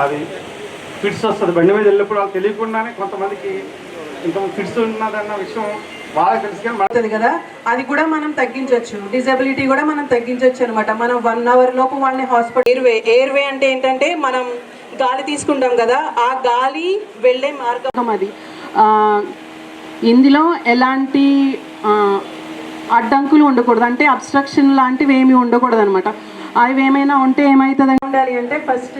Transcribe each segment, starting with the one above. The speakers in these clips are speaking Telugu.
అది ఫిట్స్ వస్తుంది. బండి మీద వెళ్ళినప్పుడు వాళ్ళు తెలియకుండానే కొంతమందికి ఇంకా ఫిట్స్ ఉన్నదన్న విషయం బాగా తెలుసు కానీ కదా? అది కూడా మనం తగ్గించవచ్చు డిజబిలిటీ కూడా మనం తగ్గించవచ్చు అనమాట మనం వన్ అవర్ లోపు వాళ్ళని హాస్పిటల్ ఎయిర్వే ఎయిర్వే అంటే ఏంటంటే మనం గాలి తీసుకుంటాం కదా ఆ గాలి వెళ్ళే మార్గం అది. ఇందులో ఎలాంటి అడ్డంకులు ఉండకూడదు. అంటే అబ్స్ట్రక్షన్ లాంటివి ఏమి ఉండకూడదు అనమాట అవి ఏమైనా ఉంటే ఏమవుతుంది ఉండాలి అంటే ఫస్ట్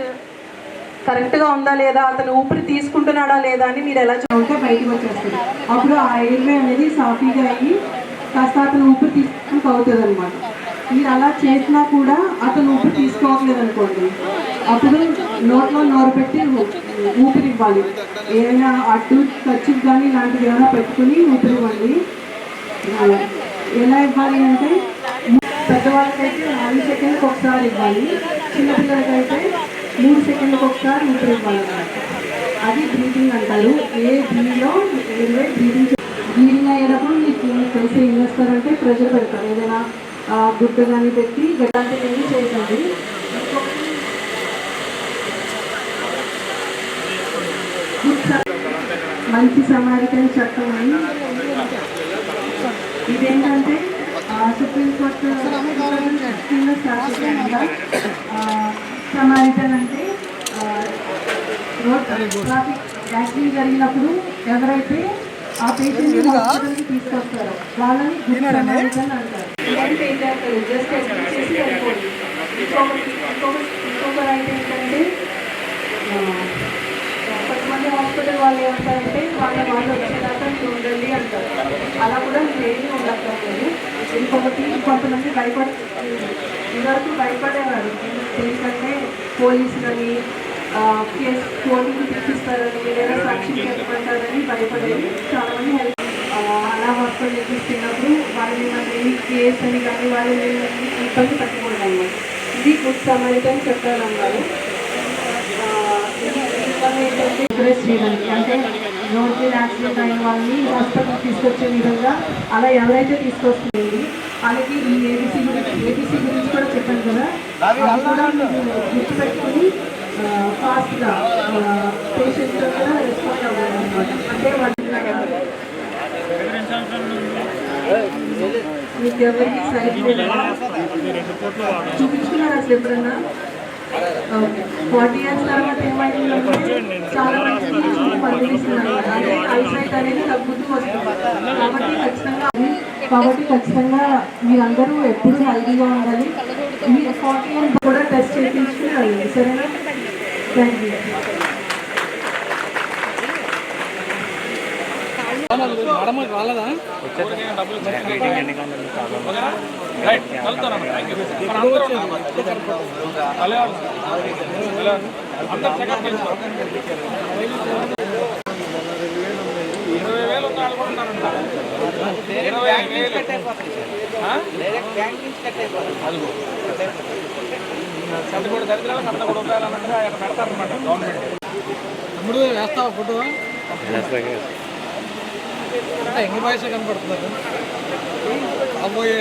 కరెక్ట్గా ఉందా లేదా? అతను ఊపిరి తీసుకుంటున్నాడా లేదా అని మీరు ఎలా చూ- ఉంటే బయటకు వచ్చేస్తుంది అప్పుడు ఆ ఎయిర్వే అనేది సాఫీగా అయ్యి కాస్త అతను ఊపిరి తీసుకుని అవుతుంది అనమాట మీరు అలా చేసినా కూడా అతను ఊపిరి తీసుకోవట్లేదు అనుకోండి అప్పుడు నోట్లో నోరు పెట్టి ఊపిరి ఇవ్వాలి. ఏమైనా అడ్డు ఖర్చు కానీ ఇలాంటివి ఏమైనా పెట్టుకుని ఊపిరి ఇవ్వండి. ఎలా ఇవ్వాలి అంటే పెద్దవాళ్ళకైతే నాలుగు సెకండ్కి ఒకసారి ఇవ్వాలి. చిన్నపిల్లలకైతే మూడు సెకండ్లకు ఒకసారి ఊపిరి ఇవ్వాలి అన్నమాట అది బ్రీతింగ్ అంటారు. ఏ బ్రీలో ఏ బ్రీతింగ్ బ్రీతింగ్ అయ్యేటప్పుడు మీకు మీకు తెలిసి ఏం చేస్తారంటే ప్రెషర్ పెడతారు. ఏదైనా గుడ్డ కానీ పెట్టి గడ్డాంటివి చేయండి. మంచి సమారికని చట్టం అని. ఇదేంటంటే సుప్రీంకోర్టు కింద శాశ్వతంగా సమారిటన్ అంటే రోడ్ ట్రాఫిక్ యాక్సిడెంట్ జరిగినప్పుడు ఎవరైతే ఆ పేషెంట్ హాస్పిటల్కి తీసుకొస్తారో వాళ్ళని గుడ్ సమారిటన్ అంటారు. జస్ట్ ఇంకొకటి అయితే ఏంటంటే కొంతమంది హాస్పిటల్ వాళ్ళు ఏమంటారంటే వాళ్ళ వాళ్ళు వచ్చేదాకా మీరు ఉండండి అంటారు. అలా కూడా మీరు ఏమీ ఉండక్కర్లేదు. ఇంకొకటి కొంతమంది భయపడ ఇదివరకు భయపడేవారు. ఎందుకంటే పోలీసులని కేసు కోర్టుకు తెప్పిస్తారని లేదా సాక్షి చెప్పమంటారని భయపడేది. చాలా మంది హెల్ప్ అలా హాస్పిటల్ తీసుకున్నప్పుడు వాళ్ళని ఏమన్నా కేసు అని కానీ వాళ్ళని ఇబ్బంది పెట్టకూడదు అన్నమాట ఇది గుడ్ సమారిటన్ చెప్పాలన్నారు ఎంకరేజ్ చేయడానికి అంటే రోడ్ మీద యాక్సిడెంట్ అయిన వాళ్ళని హాస్పిటల్ తీసుకొచ్చే విధంగా అలా ఎవరైతే తీసుకొస్తుంది అలాగే ఈ ఏబీసీ గురించి ఏబీసీ గురించి కూడా చెప్పాను కదా. అది కూడా గుర్తుపెట్టుకుని ఫాస్ట్గా పేషెంట్ కూడా రెస్పాండ్ అవ్వాలి అనమాట అంటే మీకు ఎవరికి సైడ్ చూపించుకున్నారు అసలు ఎప్పుడన్నా? ఫార్టీ ఇయర్స్ తర్వాత ఏమైందంటే చాలా మంచి చూపు పనిపిస్తున్నారు అదే ఐసైట్ అనేది తగ్గుతూ వస్తుంది. కాబట్టి ఖచ్చితంగా కాబట్టి ఖచ్చితంగా మీరందరూ ఎప్పుడు హెల్దీగా ఉండాలి. మీరు ఫార్టీ ఇయర్స్ కూడా టెస్ట్ చేయించుకుని సరేనా? థ్యాంక్ యూ ఇరవై వేలు ఉన్న కూడా ఉన్నారంట ఇరవై వేలు ఆ? అదిగో అది కూడా దరిద్రాలు కట్ట కూడా అన్నట్టుగా పెడతారనమాట గవర్నమెంట్ వేస్తావా ఫోటో ఎంగి వయసు కనపడుతున్నారు? కాబోయే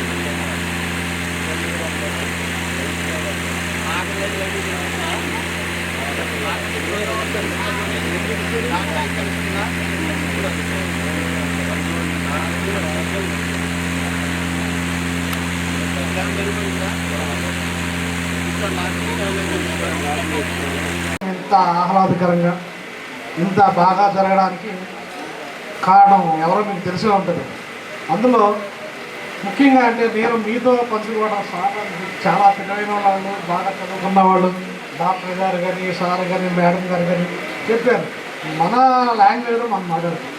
ఇంత ఆహ్లాదకరంగా ఇంత బాగా జరగడానికి కారణం ఎవరో మీకు తెలిసే ఉంటుంది. అందులో ముఖ్యంగా అంటే నేను మీతో పంచుకోవడం సార్ చాలా తెలివైన వాళ్ళు బాగా చదువుకున్న వాళ్ళు డాక్టర్ గారు కానీ సార్ కానీ మేడం గారు కానీ చెప్పారు. మన లాంగ్వేజ్లో మనం మాట్లాడుతాం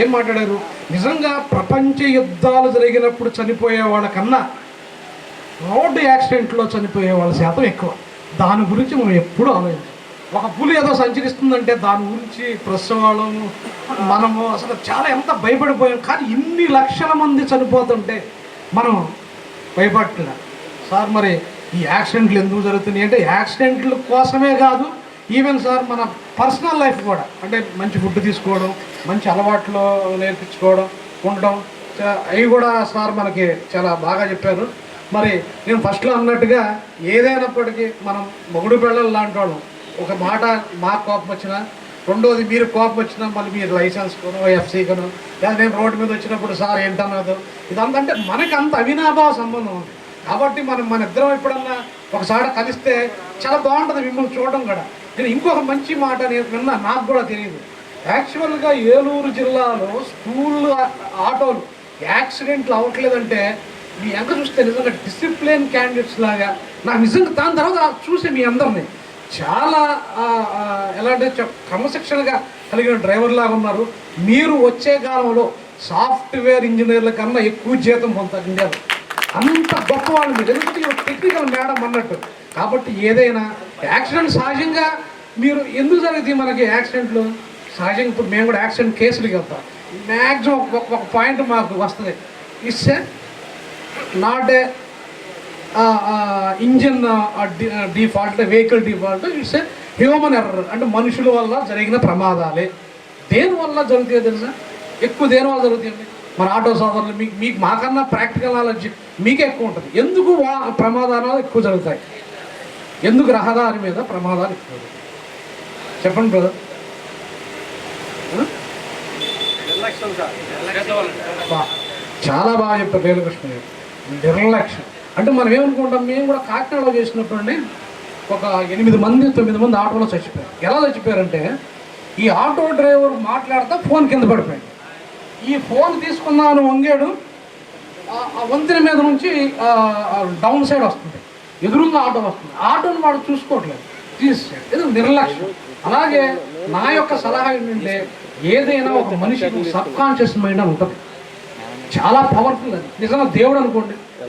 ఏం మాట్లాడారు? నిజంగా ప్రపంచ యుద్ధాలు జరిగినప్పుడు చనిపోయే వాళ్ళకన్నా రోడ్డు యాక్సిడెంట్లో చనిపోయే వాళ్ళ శాతం ఎక్కువ. దాని గురించి మనం ఎప్పుడూ ఆలోచించాం ఒక పులి ఏదో సంచరిస్తుందంటే దాని గురించి ప్రెస్ వాళ్ళము మనము అసలు చాలా ఎంత భయపడిపోయాం. కానీ ఇన్ని లక్షల మంది చనిపోతుంటే మనం భయపడుతున్నా. సార్ మరి ఈ యాక్సిడెంట్లు ఎందుకు జరుగుతున్నాయి? అంటే యాక్సిడెంట్ల కోసమే కాదు ఈవెన్ సార్ మన పర్సనల్ లైఫ్ కూడా. అంటే మంచి ఫుడ్ తీసుకోవడం మంచి అలవాట్లు నేర్పించుకోవడం ఉండడం అవి కూడా సార్ మనకి చాలా బాగా చెప్పారు. మరి నేను ఫస్ట్లో అన్నట్టుగా ఏదైనప్పటికీ మనం మొగుడు పిల్లలు లాంటి వాళ్ళం. ఒక మాట మాకు కోపం వచ్చినా రెండోది మీరు కోపం వచ్చినా మళ్ళీ మీరు లైసెన్స్ కొను ఎఫ్సీ కొను లేదా నేను రోడ్డు మీద వచ్చినప్పుడు సార్ ఏంటన్నదో. ఇదంతంటే అంటే మనకి అంత అవినాభావ సంబంధం ఉంది. కాబట్టి మనం మన ఇద్దరం ఎప్పుడన్నా ఒకసారి కలిస్తే చాలా బాగుంటుంది మిమ్మల్ని చూడడం కూడా. నేను ఇంకొక మంచి మాట నేను విన్నా నాకు కూడా తెలియదు. యాక్చువల్గా ఏలూరు జిల్లాలో స్కూల్ ఆటోలు యాక్సిడెంట్లు అవ్వట్లేదంటే మీ ఎంత చూస్తే నిజంగా డిసిప్లిన్ క్యాండిడేట్స్ లాగా నాకు నిజంగా దాని తర్వాత చూసే మీ అందరిని. చాలా ఎలా అంటే క్రమశిక్షణగా కలిగిన డ్రైవర్లాగా ఉన్నారు. మీరు వచ్చే కాలంలో సాఫ్ట్వేర్ ఇంజనీర్ల కన్నా ఎక్కువ జీతం పొందుతారు అంత గొప్ప వాళ్ళు మీరు. ఎందుకంటే టెక్నికల్ మేడం అన్నట్టు. కాబట్టి ఏదైనా యాక్సిడెంట్ సహజంగా మీరు ఎందుకు జరిగింది మనకి యాక్సిడెంట్లు? సహజంగా ఇప్పుడు మేము కూడా యాక్సిడెంట్ కేసులకి వెళ్తాం. మ్యాక్సిమం ఒక ఒక పాయింట్ మాకు వస్తుంది. It's not a engine default vehicle default it's a human error అంటే మనుషుల వల్ల జరిగిన ప్రమాదాలే. దేని వల్ల జరుగుతాయో తెలుసా? ఎక్కువ దేని వల్ల జరుగుతాయండి? మన ఆటో సోదరులు మీకు మీకు మాకన్నా ప్రాక్టికల్ నాలెడ్జ్ మీకే ఎక్కువ ఉంటుంది. ఎందుకు వా ప్రమాదాలు ఎక్కువ జరుగుతాయి? ఎందుకు రహదారి మీద ప్రమాదాలు ఎక్కువ జరుగుతాయి? చెప్పండి బ్రదర్ చాలా బాగా చెప్పారు. రేణుకృష్ణ గారు. నిర్లక్ష్యం. అంటే మనం ఏమనుకుంటాం? మేము కూడా కాకినాడలో చేసినప్పుడు ఒక ఎనిమిది మంది తొమ్మిది మంది ఆటోలో చచ్చిపోయారు. ఎలా చచ్చిపోయారంటే ఈ ఆటో డ్రైవర్ మాట్లాడుతూ ఫోన్ కింద పడిపోయాడు. ఈ ఫోన్ తీసుకున్నాను వంగాడు ఆ- వంతెన మీద నుంచి డౌన్ సైడ్ వస్తుంది. ఎదురుగా ఆటో వస్తుంది. ఆటోని వాడు చూసుకోవట్లేదు. తీసేసాడు ఇది నిర్లక్ష్యం. అలాగే నా యొక్క సలహా ఏంటంటే ఏదైనా ఒక మనిషికి సబ్ కాన్షియస్ మైండ్ అని ఉంటుంది. చాలా పవర్ఫుల్ అది. నిజంగా దేవుడు అనుకోండి.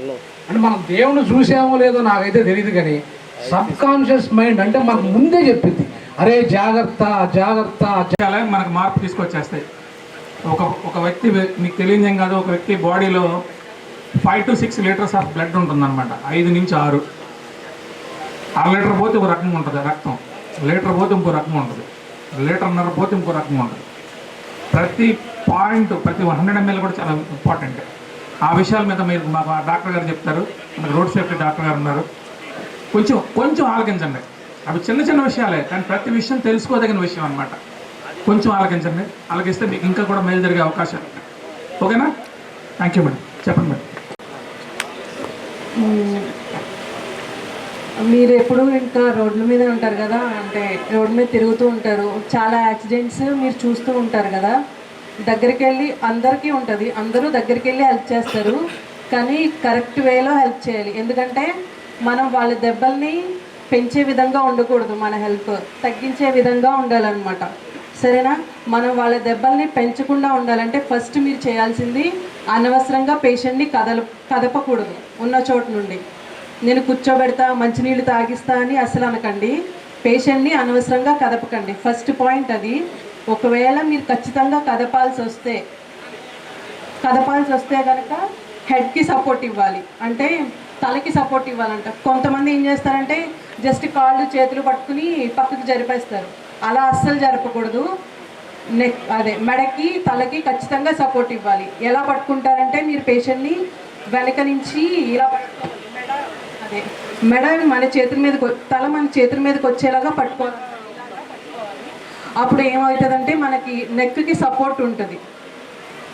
అంటే మనం దేవుని చూసామో లేదో నాకైతే తెలియదు కానీ సబ్ కాన్షియస్ మైండ్ అంటే మనకు ముందే చెప్పింది. అరే జాగ్రత్త జాగ్రత్త జా-" మనకు మార్పు తీసుకొచ్చేస్తాయి. ఒక ఒక వ్యక్తి మీకు తెలియదు ఏం కాదు ఒక వ్యక్తి బాడీలో five to six litres of blood ఉంటుందన్నమాట. ఐదు నుంచి ఆరు. అర లీటర్ పోతే ఒక రకంగా ఉంటుంది రక్తం. లీటర్ పోతే ఇంకో రకం ఉంటుంది. లీటర్న్నర పోతే ఇంకో రకం ఉంటుంది. ప్రతి పాయింట్ ప్రతి వన్ హండ్రెడ్ ఎంఎల్ కూడా చాలా ఇంపార్టెంట్. ఆ విషయాల మీద మీరు మాకు డాక్టర్ గారు చెప్తారు. మనకు రోడ్ సేఫ్టీ డాక్టర్ గారు ఉన్నారు. కొంచెం కొంచెం ఆలకించండి. అవి చిన్న చిన్న విషయాలే కానీ ప్రతి విషయం తెలుసుకోదగిన విషయం అనమాట కొంచెం ఆలకించండి. ఆలకిస్తే మీకు ఇంకా కూడా మేలు జరిగే అవకాశాలు ఉన్నాయి ఓకేనా? థ్యాంక్ యూ మేడం చెప్పండి మేడం మీరు ఎప్పుడు ఇంకా రోడ్ల మీద ఉంటారు కదా అంటే రోడ్డు మీద తిరుగుతూ ఉంటారు. చాలా యాక్సిడెంట్స్ మీరు చూస్తూ ఉంటారు కదా. దగ్గరికి వెళ్ళి అందరికీ ఉంటుంది. అందరూ దగ్గరికి వెళ్ళి హెల్ప్ చేస్తారు. కానీ కరెక్ట్ వేలో హెల్ప్ చేయాలి. ఎందుకంటే మనం వాళ్ళ దెబ్బల్ని పెంచే విధంగా ఉండకూడదు మన హెల్ప్ తగ్గించే విధంగా ఉండాలన్నమాట. సరేనా? మనం వాళ్ళ దెబ్బల్ని పెంచకుండా ఉండాలంటే ఫస్ట్ మీరు చేయాల్సింది అనవసరంగా పేషెంట్ని కదల కదపకూడదు. ఉన్న చోటు నుండి. నేను కూర్చోబెడతా మంచినీళ్ళు తాగిస్తా అని అసలు అనకండి. పేషెంట్ని అనవసరంగా కదపకండి. ఫస్ట్ పాయింట్ అది. ఒకవేళ మీరు ఖచ్చితంగా కదపాల్సి వస్తే కదపాల్సి వస్తే కనుక హెడ్కి సపోర్ట్ ఇవ్వాలి. అంటే తలకి సపోర్ట్ ఇవ్వాలంట. కొంతమంది ఏం చేస్తారంటే జస్ట్ కాళ్ళు చేతులు పట్టుకుని పక్కకు జరిపేస్తారు. అలా అస్సలు జరపకూడదు. నెక్ అదే మెడకి తలకి ఖచ్చితంగా సపోర్ట్ ఇవ్వాలి. ఎలా పట్టుకుంటారంటే మీరు పేషెంట్ని వెనక నుంచి ఇలా పట్టుకోవాలి. మెడ అదే మెడ మన చేతుల మీదకి తల మన చేతుల మీదకి వచ్చేలాగా పట్టుకోవాలి. అప్పుడు ఏమవుతుందంటే మనకి నెక్కి సపోర్ట్ ఉంటుంది.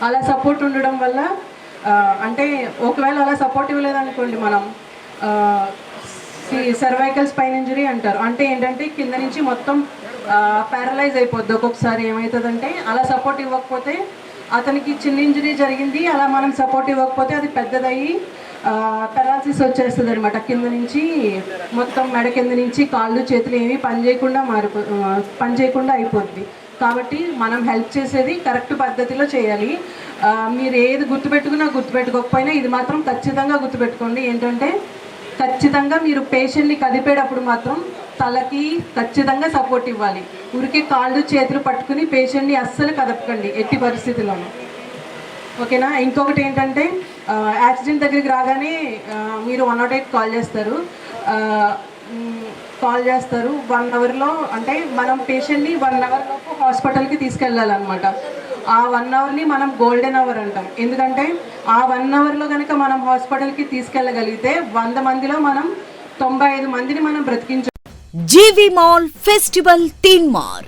అలా సపోర్ట్ ఉండడం వల్ల అంటే ఒకవేళ అలా సపోర్ట్ ఇవ్వలేదనుకోండి మనం సర్వైకల్ స్పైన్ ఇంజరీ అంటారు. అంటే ఏంటంటే కింద నుంచి మొత్తం పారలైజ్ అయిపోద్ది. ఒక్కొక్కసారి ఏమవుతుందంటే అలా సపోర్ట్ ఇవ్వకపోతే అతనికి చిన్న ఇంజరీ జరిగింది అలా మనం సపోర్ట్ ఇవ్వకపోతే అది పెద్దదయ్యి పెరాలసిస్ వచ్చేస్తుంది అనమాట కింద నుంచి మొత్తం మెడ కింద నుంచి కాళ్ళు చేతులు ఏమీ పని చేయకుండా మారిపో పని చేయకుండా అయిపోద్ది. కాబట్టి మనం హెల్ప్ చేసేది కరెక్ట్ పద్ధతిలో చేయాలి. మీరు ఏది గుర్తుపెట్టుకున్నా గుర్తుపెట్టుకోకపోయినా ఇది మాత్రం ఖచ్చితంగా గుర్తుపెట్టుకోండి. ఏంటంటే ఖచ్చితంగా మీరు పేషెంట్ని కదిపేటప్పుడు మాత్రం తలకి ఖచ్చితంగా సపోర్ట్ ఇవ్వాలి. ఊరికే కాళ్ళు చేతులు పట్టుకుని పేషెంట్ని అస్సలు కదపకండి ఎట్టి పరిస్థితుల్లోనూ. ఓకేనా? ఇంకొకటి ఏంటంటే యాక్సిడెంట్ దగ్గరికి రాగానే మీరు వన్ నాట్ ఎయిట్ కాల్ చేస్తారు. కాల్ చేస్తారు. వన్ అవర్లో అంటే మనం పేషెంట్ని వన్ అవర్ లోపు హాస్పిటల్కి తీసుకెళ్ళాలన్నమాట. ఆ వన్ అవర్ని మనం గోల్డెన్ అవర్ అంటాం. ఎందుకంటే ఆ వన్ అవర్లో కనుక మనం హాస్పిటల్కి తీసుకెళ్ళగలిగితే వంద మందిలో మనం తొంభై ఐదు మందిని మనం బ్రతికించ జీవి మాల్ ఫెస్టివల్ తీన్ మార్